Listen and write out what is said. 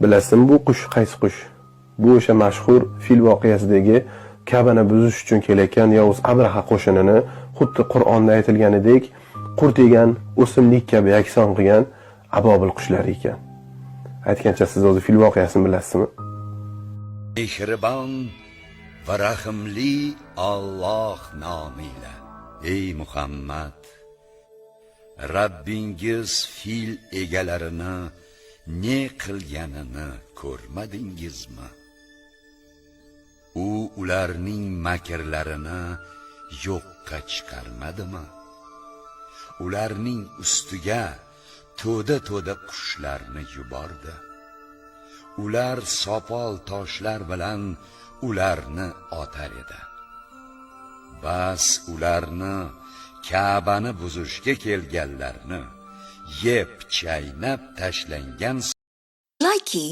bilasizmi bu qush qaysi qush? Bu o'sha mashhur fil voqeasidagi kabani buzish uchun kelayotgan yovuz abraha qo'shinini xuddi qur'onda aytilganidek qurt yegan o'simlik kabi yakson qilgan abobil qushlari ekan. Aytgancha siz o'zi fil voqeasini bilasizmi? Mehribon va rahimli Alloh nomiyle ey Muhammad Rabbingiz fil egalarini ne qilganini ko'rmadingizmi? U ularning makrlarini yo'qqa chiqarmadimi? Ularning ustiga to'da to'da qushlarni yubordi. Ular sopol toshlar bilan ularni otar edi. Bas ularni Ka'bani buzishga kelganlarni yeb chaynab tashlangan Likey